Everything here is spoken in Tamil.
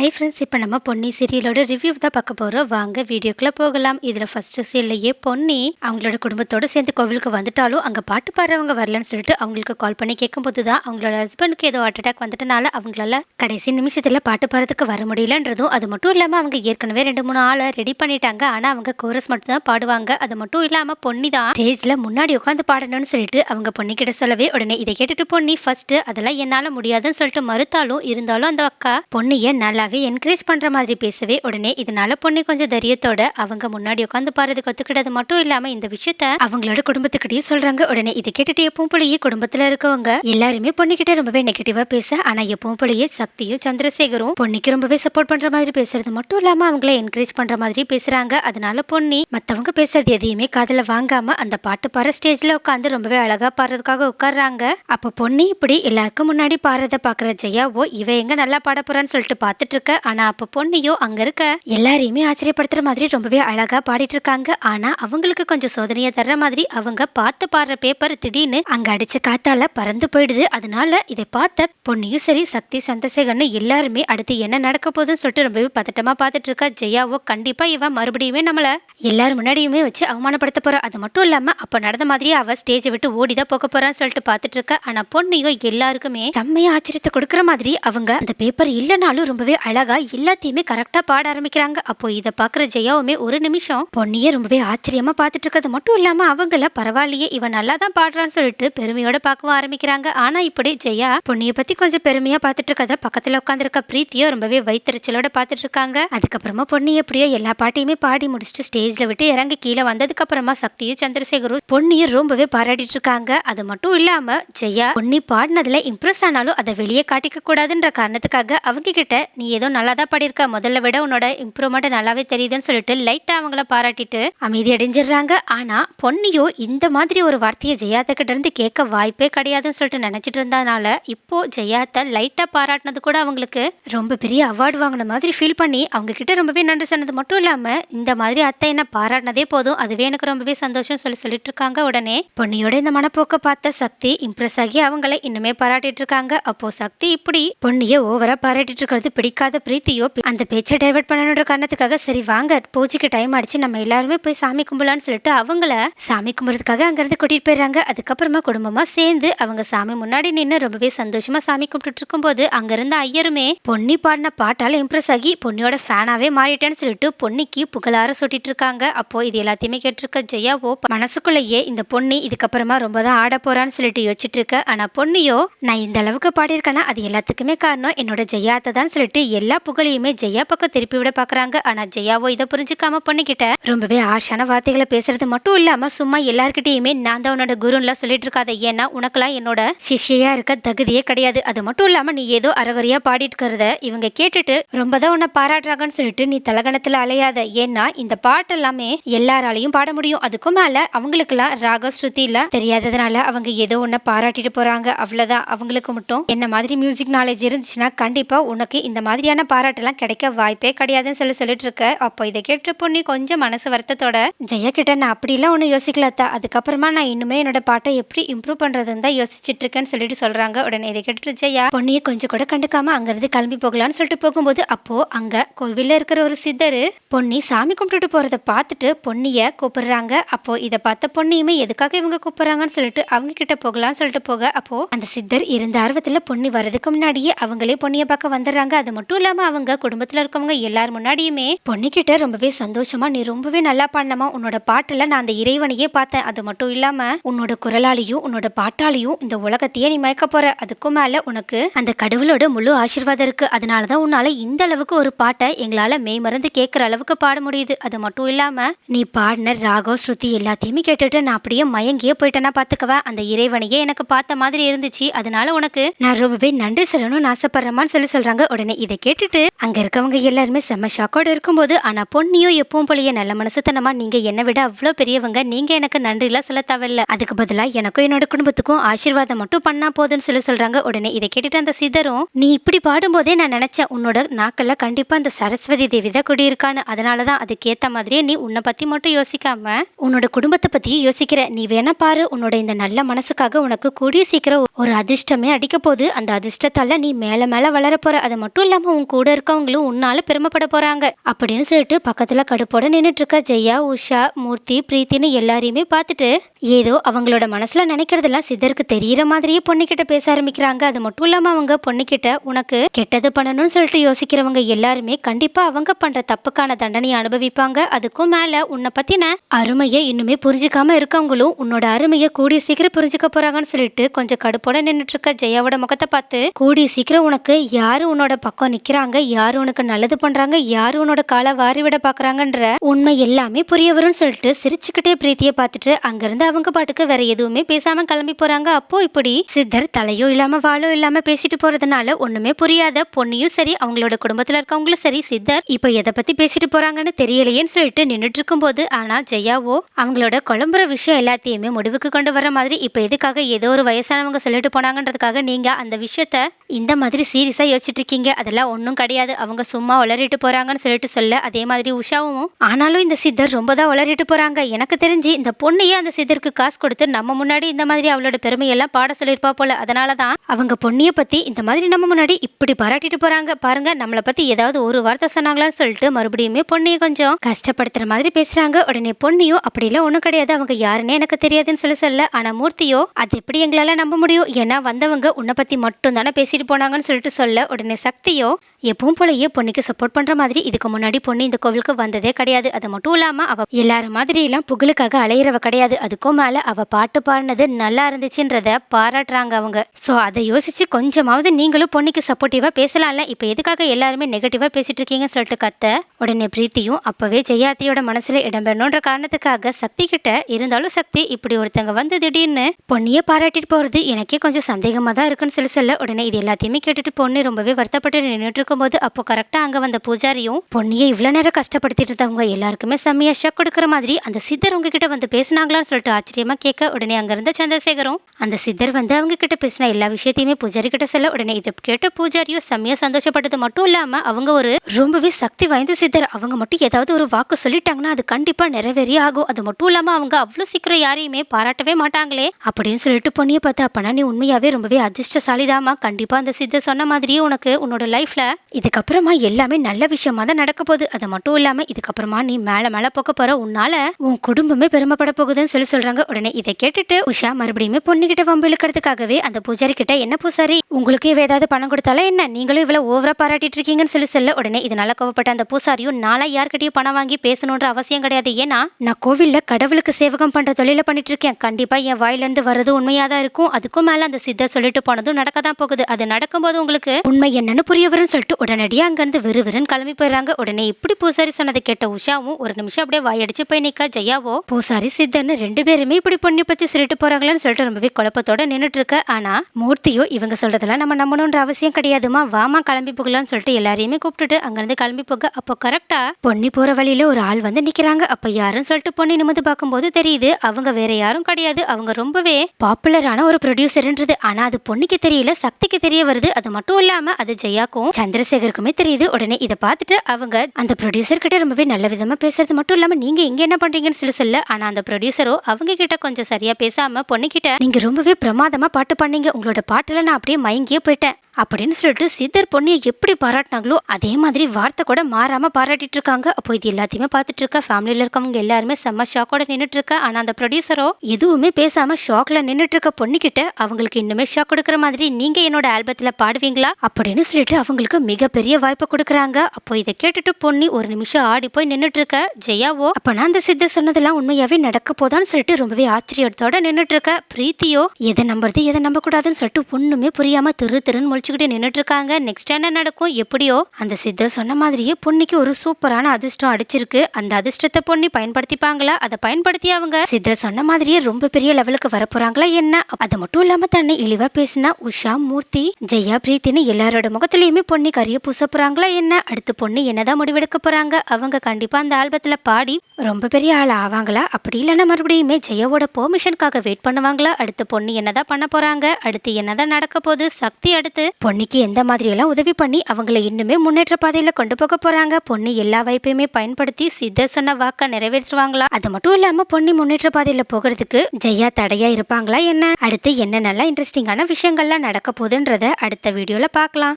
ஹை ஃப்ரெண்ட்ஸ் இப்போ நம்ம பொன்னி சீரியலோட ரிவ்யூ தான் பார்க்க போகிறோம் வாங்க வீடியோக்குள்ளே போகலாம். இதில் ஃபஸ்ட்டு சீரியலையே பொன்னி அவங்களோட குடும்பத்தோடு சேர்ந்து கோவிலுக்கு வந்துட்டாலும் அங்கே பாட்டு பாடுறவங்க வரலன்னு சொல்லிட்டு அவங்களுக்கு கால் பண்ணி கேட்கும்போது தான் அவங்களோட ஹஸ்பண்டுக்கு ஏதோ ஹார்ட் அட்டாக் வந்துட்டனால அவங்களால கடைசி நிமிஷத்தில் பாட்டு பாடுறதுக்கு வர முடியலன்றதும் அது மட்டும் இல்லாமல் அவங்க ஏற்கனவே ரெண்டு மூணு ஆளை ரெடி பண்ணிட்டாங்க. ஆனால் அவங்க கோரஸ் மட்டும் தான் பாடுவாங்க. அது மட்டும் இல்லாமல் பொன்னி தான் ஸ்டேஜில் முன்னாடி உட்காந்து பாடணும்னு சொல்லிட்டு அவங்க பொன்னி கிட்ட சொல்லவே உடனே இதை கேட்டுட்டு பொன்னி ஃபர்ஸ்ட் அதெல்லாம் என்னால் முடியாதுன்னு சொல்லிட்டு மறுத்தாலும் இருந்தாலும் அந்த அக்கா பொன்னியை நல்லாவே என்கரேஜ் பண்ணுற மாதிரி பேசவே உடனே இதனால பொண்ணு கொஞ்சம் தைரியத்தோட அவங்க முன்னாடி உட்காந்து பாடுறது கத்துக்கிட்டது மட்டும் இல்லாம இந்த விஷயத்த அவங்களோட குடும்பத்துக்கிட்டே சொல்றாங்க. உடனே இதை கேட்டுட்டு எப்பவும் போலயே குடும்பத்துல இருக்கவங்க எல்லாருமே பொண்ணுகிட்ட ரொம்பவே நெகட்டிவா பேச ஆனா எப்பவும் போலயே சக்தியும் சந்திரசேகரும் பொண்ணுக்கு ரொம்பவே சப்போர்ட் பண்ற மாதிரி பேசுறது மட்டும் இல்லாம அவங்கள என்கரேஜ் பண்ற மாதிரி பேசுறாங்க. அதனால பொன்னி மத்தவங்க பேசுறது எதையுமே காதில் வாங்காம அந்த பாட்டு பாடுற ஸ்டேஜ்ல உட்காந்து ரொம்பவே அழகா பாடுறதுக்காக உட்காடுறாங்க அப்போ பொண்ணு இப்படி எல்லாருக்கும் முன்னாடி பாடுறத பாக்குற ஜெயாவோ இவ எங்க நல்லா பாட போறான்னு சொல்லிட்டு பார்த்துட்டு இருக்க. ஆனா அப்போ பொண்ணையோ அங்க இருக்க. எல்லாரையுமே ஆச்சரியப்படுத்துற மாதிரி ரொம்பவே அழகா பாடிட்டு இருக்காங்க ஆனா அவங்களுக்கு கொஞ்சம் சோதனையை தர்ற மாதிரி அவங்க பார்த்து பாடுற பேப்பர் திடீர்னு அங்க அடிச்ச காத்தால பறந்து போயிடுது. அதனால இதை பார்த்த பொண்ணையும் சரி சக்தி சந்தசேகர்னு எல்லாருமே அடுத்து என்ன நடக்க போகுதுன்னு சொல்லிட்டு ரொம்பவே பதட்டமா பார்த்துட்டு இருக்கா ஜெயாவோ கண்டிப்பா இவன் மறுபடியுமே நம்மள எல்லாரும் முன்னாடியுமே வச்சு அவமானப்படுத்த போறா. அது மட்டும் இல்லாம அப்ப நடந்த மாதிரியே அவ ஸ்டேஜை விட்டு ஓடிதான் போக போறான்னு சொல்லிட்டு பார்த்துட்டு இருக்க ஆனா பொண்ணையும் எல்லாருக்குமே செம்மையா ஆச்சரியத்தை கொடுக்குற மாதிரி அவங்க அந்த பேப்பர் இல்லைனாலும் ரொம்பவே அழகா எல்லாத்தையுமே கரெக்டா பாட ஆரம்பிக்கிறாங்க. அப்போ இதை பாக்குற ஜெயாவுமே ஒரு நிமிஷம் பொன்னிய ரொம்பவே ஆச்சரியமா பார்த்துட்டு இருக்கிறது மட்டும் இல்லாம அவங்கள பரவாயில்லையே இவன் நல்லா தான் பாடுறான்னு சொல்லிட்டு பெருமையோட பார்க்கவும் ஆரம்பிக்கிறாங்க. ஆனா இப்படி ஜெயா பொன்னியை பத்தி கொஞ்சம் பெருமையா பார்த்துட்டு இருக்கதை பக்கத்துல உட்காந்துருக்க பிரீத்தியோ ரொம்பவே வைத்தறிச்சலோட பார்த்துட்டு இருக்காங்க அதுக்கப்புறமா பொன்னி எப்படியோ எல்லா பாட்டையுமே பாடி முடிச்சுட்டு ஸ்டேஜ்ல விட்டு இறங்கி கீழே வந்ததுக்கு அப்புறமா சக்தியும் சந்திரசேகரும் பொன்னியும் ரொம்பவே பாராட்டிட்டு இருக்காங்க அது மட்டும் இல்லாம ஜெயா பொன்னி பாடினதுல இம்ப்ரெஸ் ஆனாலும் அதை வெளியே காட்டிக்க கூடாதுன்ற காரணத்துக்காக அவங்க கிட்ட நீ ஏதோ நல்லா தான் படியிருக்க. முதல்ல விட உன்னோட இம்ப்ரூவ்மெண்ட் நல்லாவே தெரியுதுன்னு சொல்லிட்டு லைட்டாக அவங்கள பாராட்டிட்டு அமைதி அடைஞ்சிடுறாங்க. ஆனால் பொன்னியோ இந்த மாதிரி ஒரு வார்த்தையை ஜெயாத்த கிட்ட இருந்து கேட்க வாய்ப்பே கிடையாதுன்னு சொல்லிட்டு நினச்சிட்டு இருந்தனால இப்போ ஜெயாத்த லைட்டாக பாராட்டினது கூட அவங்களுக்கு ரொம்ப பெரிய அவார்டு வாங்கின மாதிரி ஃபீல் பண்ணி அவங்க கிட்ட ரொம்பவே நன்றி சொன்னது மட்டும் இல்லாமல் இந்த மாதிரி அத்தை என்ன பாராட்டினதே போதும். அதுவே எனக்கு ரொம்பவே சந்தோஷம் சொல்லி சொல்லிட்டு இருக்காங்க உடனே. பொன்னியோட இந்த மனப்போக்கை பார்த்த சக்தி இம்ப்ரெஸ் ஆகி அவங்கள இன்னுமே பாராட்டிட்டு இருக்காங்க. அப்போ சக்தி இப்படி பொன்னியை ஓவரா பாராட்டிட்டு இருக்கிறது பிடிக்கும் கேட்காத பிரீத்தியோ அந்த பேச்சை டைவர்ட் பண்ணணுன்ற காரணத்துக்காக சரி வாங்க பூஜைக்கு டைம் ஆயிடுச்சு நம்ம எல்லாருமே போய் சாமி கும்பலான்னு சொல்லிட்டு அவங்கள சாமி கும்பிட்றதுக்காக அங்கேருந்து கூட்டிகிட்டு போயிடுறாங்க. அதுக்கப்புறமா குடும்பமாக சேர்ந்து அவங்க சாமி முன்னாடி நின்று ரொம்பவே சந்தோஷமாக சாமி கும்பிட்டுட்டு இருக்கும்போது அங்கேருந்து ஐயருமே பொன்னி பாடின பாட்டால் இம்ப்ரெஸ் ஆகி பொன்னியோட ஃபேனாகவே மாறிட்டேன்னு சொல்லிட்டு பொன்னிக்கு புகழார சுட்டிட்டு இருக்காங்க. அப்போ இது எல்லாத்தையுமே கேட்டிருக்க ஜெயாவோ மனசுக்குள்ளேயே இந்த பொன்னி இதுக்கப்புறமா ரொம்ப தான் ஆட போறான்னு சொல்லிட்டு யோசிச்சுட்டு இருக்க. ஆனா பொன்னியோ நான் இந்த அளவுக்கு பாடியிருக்கேன்னா அது எல்லாத்துக்குமே காரணம் என்னோட ஜெயாத்தை தான் சொல்லிட்டு எல்லா புகழையுமே ஜெயா பக்கம் திருப்பி விட பாக்குறாங்க. ஆனா ஜெயாவோ இதை புரிஞ்சுக்காம பொண்ணுகிட்ட ரொம்பவே ஆஷான வார்த்தைகளை பேசுறது மட்டும் இல்லாம சும்மா எல்லார்கிட்டயுமே நான் தான் உன்னோட குருன்லாம் சொல்லிட்டு இருக்காத. ஏன்னா உனக்குலாம் என்னோட சிஷியா இருக்க தகுதியே கிடையாது. அது மட்டும் இல்லாம நீ ஏதோ அறகுறையா பாடிட்டு இருக்கிறத இவங்க கேட்டுட்டு ரொம்ப தான் உன்னை பாராட்டுறாங்கன்னு சொல்லிட்டு நீ தலகணத்துல அலையாத. ஏன்னா இந்த பாட்டெல்லாமே எல்லாராலையும் பாட முடியும். அதுக்கும் மேல அவங்களுக்குலாம் ராக ஸ்ருதி இல்ல தெரியாததுனால அவங்க ஏதோ உன்னை பாராட்டிட்டு போறாங்க. அவ்வளவுதான். அவங்களுக்கு மட்டும் என்ன மாதிரி மியூசிக் நாலேஜ் இருந்துச்சுன்னா கண்டிப்பா உனக்கு இந்த மாதிரி மாதிரியான பாராட்டெல்லாம் கிடைக்க வாய்ப்பே கிடையாதுன்னு சொல்லி சொல்லிட்டு இருக்க அப்போ இதை கேட்டு பொண்ணு கொஞ்சம் மனசு வருத்தத்தோட ஜெயா கிட்ட நான் அப்படிலாம் ஒன்றும் யோசிக்கலத்தா அதுக்கப்புறமா நான் இன்னுமே என்னோட பாட்டை எப்படி இம்ப்ரூவ் பண்ணுறதுன்னு தான் யோசிச்சுட்டு இருக்கேன்னு சொல்லிட்டு சொல்கிறாங்க உடனே இதை கேட்டுட்டு ஜெயா பொண்ணியை கொஞ்சம் கூட கண்டுக்காம அங்கேருந்து கிளம்பி போகலான்னு சொல்லிட்டு போகும்போது அப்போ அங்கே கோவிலில் இருக்கிற ஒரு சித்தர் பொன்னி சாமி கும்பிட்டுட்டு போகிறத பார்த்துட்டு பொன்னியை கூப்பிடுறாங்க. அப்போ இதை பார்த்த பொன்னியுமே எதுக்காக இவங்க கூப்பிடுறாங்கன்னு சொல்லிட்டு அவங்க கிட்ட போகலாம்னு சொல்லிட்டு போக. அப்போ அந்த சித்தர் இருந்த ஆர்வத்தில் பொன்னி வர்றதுக்கு முன்னாடியே அவங்களே பொன்னிய பார்க்க வந்துடுறாங்க. அது மட்டும் மட்டும் இல்லாமல் அவங்க குடும்பத்தில் இருக்கவங்க எல்லார் முன்னாடியுமே பொண்ணுக்கிட்ட ரொம்பவே சந்தோஷமா நீ ரொம்பவே நல்லா பாடினமா உன்னோட பாட்டில் நான் அந்த இறைவனையே பார்த்தேன். அது மட்டும் இல்லாமல் உன்னோட குரலாலையும் உன்னோட பாட்டாலையும் இந்த உலகத்தையே நீ மயக்க போற. அதுக்கும் மேல உனக்கு அந்த கடவுளோட முழு ஆசீர்வாதம் இருக்கு. அதனாலதான் உன்னால இந்த அளவுக்கு ஒரு பாட்டை எங்களால மெய் மறந்து கேட்குற அளவுக்கு பாட முடியுது. அது மட்டும் இல்லாம நீ பாடின ராகம் ஸ்ருதி எல்லாத்தையுமே கேட்டுட்டு நான் அப்படியே மயங்கியே போயிட்டேன்னா பாத்துக்கவா. அந்த இறைவனையே எனக்கு பார்த்த மாதிரி இருந்துச்சு. அதனால உனக்கு நான் ரொம்பவே நன்றி சொல்லணும்னு ஆசைப்படுறமான்னு சொல்லி சொல்றாங்க. உடனே இதை கேட்டுட்டு அங்க இருக்கவங்க எல்லாருமே செம்ம ஷாக்கோட இருக்கும்போது ஆனா பொன்னியும் எப்பவும் போலயே நல்ல மனசுத்தனமா நீங்க என்னை விட அவ்வளோ பெரியவங்க நீங்க எனக்கு நன்றிலாம் சொல்ல தேவையில்ல. அதுக்கு பதிலா எனக்கும் என்னோட குடும்பத்துக்கும் ஆசீர்வாதம் மட்டும் பண்ணா போதும்னு சொல்லி சொல்றாங்க. உடனே இதை கேட்டுட்டு அந்த சிதரும் நீ இப்படி பாடும்போதே நான் நினைச்சேன் உன்னோட நாக்கல்ல கண்டிப்பா அந்த சரஸ்வதி தேவி தான் குடியிருக்கான்னு. அதனாலதான் அதுக்கேத்த மாதிரியே நீ உன்னை பத்தி மட்டும் யோசிக்காம உன்னோட குடும்பத்தை பத்தியும் யோசிக்கிற. நீ வேணா பாரு உன்னோட இந்த நல்ல மனசுக்காக உனக்கு கூடிய சீக்கிரம் ஒரு அதிர்ஷ்டமே அடிக்க போகுது. அந்த அதிர்ஷ்டத்தால நீ மேல மேல வளர போற. அது மட்டும் இல்லாம உன் கூட இருக்கவங்களும் உன்னால பெருமைப்பட போறாங்க. அப்படின்னு சொல்லிட்டு பக்கத்துல கடுப்போட நின்னுட்டு இருக்க ஜெயா உஷா மூர்த்தி பிரீத்தின்னு எல்லாரையுமே பார்த்துட்டு ஏதோ அவங்களோட மனசுல நினைக்கிறதெல்லாம் சிதருக்கு தெரியற மாதிரியே பொண்ணுகிட்ட பேச ஆரம்பிக்கிறாங்க. அது மட்டும் இல்லாம அவங்க பொண்ணுகிட்ட உனக்கு கெட்டது பண்ணணும்னு சொல்லிட்டு யோசிக்கிறவங்க எல்லாருமே கண்டிப்பா அவங்க பண்ற தப்புக்கான தண்டனையை அனுபவிப்பாங்க. அதுக்கும் மேல உன்னை பத்தின அருமையை இன்னுமே புரிஞ்சுக்காம இருக்கவங்களும் உன்னோட அருமையை கூடிய சீக்கிரம் புரிஞ்சுக்க போறாங்கன்னு சொல்லிட்டு கொஞ்சம் கடுப்போட நின்னுட்டு இருக்க ஜெயாவோட முகத்தை பார்த்து கூடிய சீக்கிரம் உனக்கு யாரு உன்னோட பக்கம் நிக்கிறாங்க. யாரு உனக்கு நல்லது பண்றாங்க? யாரு உன்னோட காலை வாரி விட பாக்குறாங்கன்ற உண்மை எல்லாமே புரிய வரும்னு சொல்லிட்டு சிரிச்சுக்கிட்டே பிரீத்தியை பார்த்துட்டு அங்கிருந்து அவங்க பாட்டுக்கு வேற எதுவுமே பேசாம கிளம்பி போறாங்க. அப்போ இப்படி சித்தர் தலையோ இல்லாம வாழோ இல்லாம பேசிட்டு போறதுனால ஒண்ணுமே புரியாத பொண்ணையும் சரி அவங்களோட குடும்பத்துல இருக்கவங்களும் சரி சித்தர் இப்ப எதை பத்தி பேசிட்டு போறாங்கன்னு தெரியலையேன்னு சொல்லிட்டு நின்னுட்டு இருக்கும்போது ஆனா ஜெயாவோ அவங்களோட குழம்புற விஷயம் எல்லாத்தையுமே முடிவுக்கு கொண்டு வர மாதிரி இப்ப எதுக்காக ஏதோ ஒரு வயசானவங்க சொல்லிட்டு போனாங்கன்றதுக்காக நீங்க அந்த விஷயத்த இந்த மாதிரி சீரியஸா யோசிச்சுட்டு இருக்கீங்க? அதெல்லாம் ஒன்றும் கிடையாது. அவங்க சும்மா உளறிட்டு போகிறாங்கன்னு சொல்லிட்டு சொல்ல அதே மாதிரி உஷாவும். ஆனாலும் இந்த சித்தர் ரொம்ப தான் உளறிட்டு போகிறாங்க எனக்கு தெரிஞ்சு இந்த பொண்ணையே அந்த சித்தருக்கு காசு கொடுத்து நம்ம முன்னாடி இந்த மாதிரி அவளோட பெருமையெல்லாம் பாட சொல்லியிருப்பா போல. அதனால தான் அவங்க பொண்ணியை பற்றி இந்த மாதிரி நம்ம முன்னாடி இப்படி பாராட்டிட்டு போகிறாங்க பாருங்க நம்மளை பற்றி ஏதாவது ஒரு வார்த்தை சொன்னாங்களான்னு சொல்லிட்டு மறுபடியுமே பொண்ணையை கொஞ்சம் கஷ்டப்படுத்துகிற மாதிரி பேசுகிறாங்க உடனே பொண்ணியும் அப்படிலாம் ஒன்றும் கிடையாது. அவங்க யாருன்னே எனக்கு தெரியாதுன்னு சொல்லி சொல்ல. ஆனால் மூர்த்தியோ அது எப்படி எங்களால் நம்ப முடியும்? ஏன்னா வந்தவங்க உன்னை பற்றி மட்டும் தானே பேசிட்டு போனாங்கன்னு சொல்லிட்டு சொல்ல. உடனே சக்தியோ எப்பவும் போலயே பொண்ணுக்கு சப்போர்ட் பண்ற மாதிரி. இதுக்கு முன்னாடி பொண்ணு இந்த கோவிலுக்கு வந்ததே கிடையாது. அது மட்டும் இல்லாம அவ எல்லாரும் மாதிரி எல்லாம் புகழுக்காக அலையிறவ கிடையாது. அதுக்கும் மேல அவ பாட்டு பாடினது நல்லா இருந்துச்சுன்றத பாராட்டுறாங்க அவங்க. சோ அதை யோசிச்சு கொஞ்சமாவது நீங்களும் பொண்ணுக்கு சப்போர்ட்டிவா பேசலாம்ல இப்ப எதுக்காக எல்லாருமே நெகட்டிவா பேசிட்டு இருக்கீங்கன்னு சொல்லிட்டு கத்த? உடனே பிரீத்தியும் அப்பவே ஜெயாத்தியோட மனசுல இடம்பெறணுன்ற காரணத்துக்காக சக்தி கிட்ட இருந்தாலும் சக்தி இப்படி ஒருத்தங்க வந்து திடீர்னு பொண்ணியே பாராட்டிட்டு போறது எனக்கே கொஞ்சம் சந்தேகமா தான் இருக்குன்னு சொல்லி சொல்ல உடனே இது எல்லாத்தையுமே கேட்டுட்டு பொண்ணு ரொம்பவே வருத்தப்பட்டு நின்றுட்டு இருக்கும்போது அப்போ கரெக்டா அங்கே வந்த பூஜாரியும் பொண்ணியை இவ்வளோ நேரம் கஷ்டப்படுத்திட்டு இருந்தவங்க எல்லாருக்குமே செம்மையா ஷக் கொடுக்குற மாதிரி அந்த சித்தர் உங்ககிட்ட வந்து பேசுனாங்களான்னு சொல்லிட்டு ஆச்சரியமா கேட்க உடனே அங்க இருந்த சந்திரசேகரும் அந்த சித்தர் வந்து அவங்க கிட்ட பேசின எல்லா விஷயத்தையுமே பூஜாரி கிட்ட சொல்ல உடனே இதை கேட்ட பூஜாரியும் செம்மையா சந்தோஷப்பட்டது மட்டும் இல்லாம அவங்க ஒரு ரொம்பவே சக்தி வாய்ந்த சித்தர். அவங்க மட்டும் ஏதாவது ஒரு வாக்கு சொல்லிட்டாங்கன்னா அது கண்டிப்பா நிறைவேறி ஆகும். அது மட்டும் இல்லாம அவங்க அவ்வளவு சீக்கிரம் யாரையுமே பாராட்டவே மாட்டாங்களே. அப்படின்னு சொல்லிட்டு பொண்ணியை பார்த்து அப்பனா நீ உண்மையாவே ரொம்பவே அதிர்ஷ்டசாலிதாமா கண்டிப்பா அந்த சித்தர் சொன்ன மாதிரியே உனக்கு உன்னோட லைஃப் லைஃப்பில் இதுக்கப்புறமா எல்லாமே நல்ல விஷயமா தான் நடக்க போகுது. அது மட்டும் இல்லாம இதுக்கப்புறமா நீ மேல மேல போக போற உன்னால உன் குடும்பமே பெருமைப்பட போகுதுன்னு சொல்லி சொல்றாங்க. உடனே இதை கேட்டுட்டு உஷா மறுபடியுமே பொண்ணுகிட்ட வம்பு இழுக்கிறதுக்காகவே அந்த பூஜாரி கிட்ட என்ன பூசாரி உங்களுக்கு இவ ஏதாவது பணம் கொடுத்தாலும் என்ன? நீங்களும் இவ்வளோ ஓவராக பாராட்டிட்டு இருக்கீங்கன்னு சொல்லி சொல்ல. உடனே இதனால கோவப்பட்ட அந்த பூசாரியும் நாளா யார்கிட்டயும் பணம் வாங்கி பேசணுன்ற அவசியம் கிடையாது. ஏன்னா நான் கோவில்ல கடவுளுக்கு சேவகம் பண்ணுற தொழிலை பண்ணிட்டு இருக்கேன். கண்டிப்பாக என் வாயிலேருந்து வர்றது உண்மையாக தான் இருக்கும். அதுக்கும் மேலே அந்த சித்தர் சொல்லிட்டு போனதும் நடக்க தான் போகுது. அது நடக்கும்போது உங்களுக்கு உண்மை என்னன்னு புரிய வரும்னு சொல்லிட்டு உடனடியே அங்கேருந்து விறுவிறுன்னு கிளம்பி போயிடுறாங்க. உடனே இப்படி பூசாரி சொன்னதை கேட்ட உஷாவும் ஒரு நிமிஷம் அப்படியே வாயடிச்சு போய் நிற்கா ஜெயாவோ பூசாரி சித்தன்னு ரெண்டு பேருமே இப்படி பொண்ணை பற்றி சொல்லிட்டு போகிறாங்களான்னு சொல்லிட்டு ரொம்பவே குழப்பத்தோட நின்றுட்டு இருக்க ஆனால் மூர்த்தியோ இவங்க சொல்றதெல்லாம் நம்ம நம்பணுன்ற அவசியம் கிடையாதுமா. வாமா கிளம்பி போகலான்னு சொல்லிட்டு எல்லாரையுமே கூப்பிட்டுட்டு அங்கேருந்து கிளம்பி போக. அப்போ கரெக்டாக பொன்னி போகிற வழியில ஒரு ஆள் வந்து நிற்கிறாங்க அப்போ யாருன்னு சொல்லிட்டு பொண்ணை நிமிந்து பார்க்கும்போது தெரியுது அவங்க வேற யாரும் கிடையாது. அவங்க ரொம்பவே பாப்புலரான ஒரு ப்ரொடியூசர்ன்றது ஆனால் அது பொண்ணுக்கு தெரியல சக்திக்கு தெரிய வருது. அது மட்டும் இல்லாமல் அது ஜெயாக்கும் சந்திரசேகருக்குமே தெரியுது. உடனே இதை பார்த்துட்டு அவங்க அந்த ப்ரொடியூசர் கிட்ட ரொம்பவே நல்ல விதமா பேசுறது மட்டும் இல்லாம நீங்க இங்க என்ன பண்றீங்கன்னு சொல்லி சொல்ல ஆனா அந்த ப்ரொடியூசரோ அவங்க கிட்ட கொஞ்சம் சரியா பேசாம பொண்ணுகிட்ட நீங்க ரொம்பவே பிரமாதமா பாட்டு பண்ணீங்க உங்களோட பாட்டுல நான் அப்படியே மயங்கியே போயிட்டேன். அப்படின்னு சொல்லிட்டு சித்தர் பொண்ணியை எப்படி பாராட்டினாங்களோ அதே மாதிரி வார்த்தை கூட மாறாமல் பாராட்டிட்டு இருக்காங்க. அப்போ இது எல்லாத்தையுமே பார்த்துட்டு இருக்க. ஃபேமிலியில் இருக்கவங்க எல்லாருமே செம்ம ஷாக்கோட நின்றுட்டு இருக்க. ஆனால் அந்த ப்ரொடியூசரோ எதுவுமே பேசாமல் ஷாக்ல நின்றுட்டு இருக்க பொண்ணுக்கிட்ட அவங்களுக்கு இன்னுமே ஷாக் கொடுக்குற மாதிரி நீங்கள் என்னோட ஆல்பத்தில் பாடுவீங்களா? அப்படின்னு சொல்லிட்டு அவங்களுக்கு மிகப்பெரிய வாய்ப்பு கொடுக்குறாங்க. அப்போ இதை கேட்டுட்டு பொண்ணி ஒரு நிமிஷம் ஆடி போய் நின்றுட்டு இருக்க. ஜெயாவோ நான் அந்த சித்தர் சொன்னதெல்லாம் உண்மையாகவே நடக்க போதான்னு சொல்லிட்டு ரொம்பவே ஆச்சரியத்தோட நின்றுட்டு இருக்க. பிரீத்தியோ எதை நம்புறது எதை நம்பக்கூடாதுன்னு சொல்லிட்டு ஒன்றுமே புரியாமல் திரு திருன்னு முழிச்சு வச்சுக்கிட்டு நின்றுட்டுருக்காங்க நெக்ஸ்ட் என்ன நடக்கும்? எப்படியோ? அந்த சித்தர் சொன்ன மாதிரியே பொண்ணுக்கு ஒரு சூப்பரான அதிர்ஷ்டம் அடிச்சிருக்கு. அந்த அதிர்ஷ்டத்தை பொண்ணி பயன்படுத்திப்பாங்களா? அதை பயன்படுத்தி அவங்க சித்தர் சொன்ன மாதிரியே ரொம்ப பெரிய லெவலுக்கு வரப்போறாங்களா என்ன? அது மட்டும் இல்லாம தன்னை இழிவா பேசினா உஷா மூர்த்தி ஜெயா பிரீத்தின்னு எல்லாரோட முகத்திலயுமே பொண்ணி கரிய பூச போறாங்களா என்ன? அடுத்து பொண்ணு என்னதான் முடிவெடுக்க போறாங்க? அவங்க கண்டிப்பா அந்த ஆல்பத்துல பாடி ரொம்ப பெரிய ஆள் ஆவாங்களா? அப்படி இல்லைன்னா மறுபடியுமே ஜெயாவோட பெர்மிஷனுக்காக வெயிட் பண்ணுவாங்களா? அடுத்து பொண்ணு என்னதான் பண்ண போறாங்க? அடுத்து என்னதான் நடக்க போகுது? சக்தி அடுத்து பொண்ணுக்கு எந்த மாதிரியெல்லாம் உதவி பண்ணி அவங்கள இன்னுமே முன்னேற்ற பாதையில் கொண்டு போக போகிறாங்க பொண்ணு எல்லா வாய்ப்பையுமே பயன்படுத்தி சித்தர் சொன்ன வாக்கை நிறைவேற்றுவாங்களா? அது மட்டும் இல்லாமல் பொண்ணு முன்னேற்ற பாதையில் போகிறதுக்கு ஜெயா தடையாக இருப்பாங்களா என்ன? அடுத்து என்னென்னலாம் இன்ட்ரெஸ்டிங்கான விஷயங்கள்லாம் நடக்க போகுதுன்றத அடுத்த வீடியோவில் பார்க்கலாம்.